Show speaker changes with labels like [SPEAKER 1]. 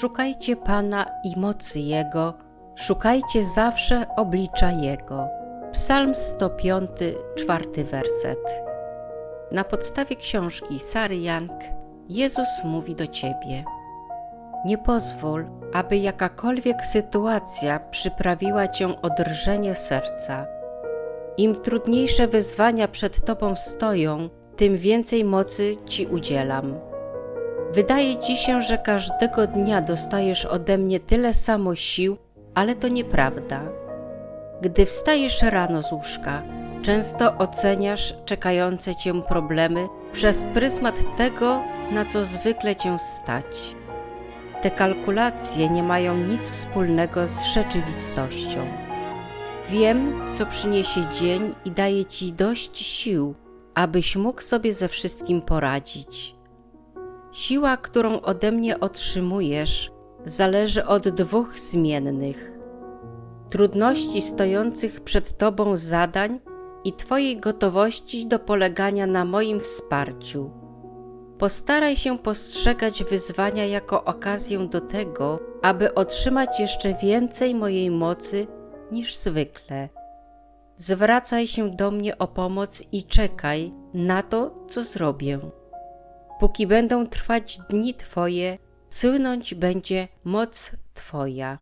[SPEAKER 1] Szukajcie Pana i mocy Jego, szukajcie zawsze oblicza Jego. Psalm 105, czwarty werset. Na podstawie książki Sary Young Jezus mówi do Ciebie. Nie pozwól, aby jakakolwiek sytuacja przyprawiła Cię o drżenie serca. Im trudniejsze wyzwania przed Tobą stoją, tym więcej mocy Ci udzielam. Wydaje Ci się, że każdego dnia dostajesz ode mnie tyle samo sił, ale to nieprawda. Gdy wstajesz rano z łóżka, często oceniasz czekające Cię problemy przez pryzmat tego, na co zwykle Cię stać. Te kalkulacje nie mają nic wspólnego z rzeczywistością. Wiem, co przyniesie dzień i daje Ci dość sił, abyś mógł sobie ze wszystkim poradzić. Siła, którą ode mnie otrzymujesz, zależy od dwóch zmiennych: trudności stojących przed Tobą zadań i Twojej gotowości do polegania na moim wsparciu. Postaraj się postrzegać wyzwania jako okazję do tego, aby otrzymać jeszcze więcej mojej mocy niż zwykle. Zwracaj się do mnie o pomoc i czekaj na to, co zrobię. Póki będą trwać dni Twoje, słynąć będzie moc Twoja.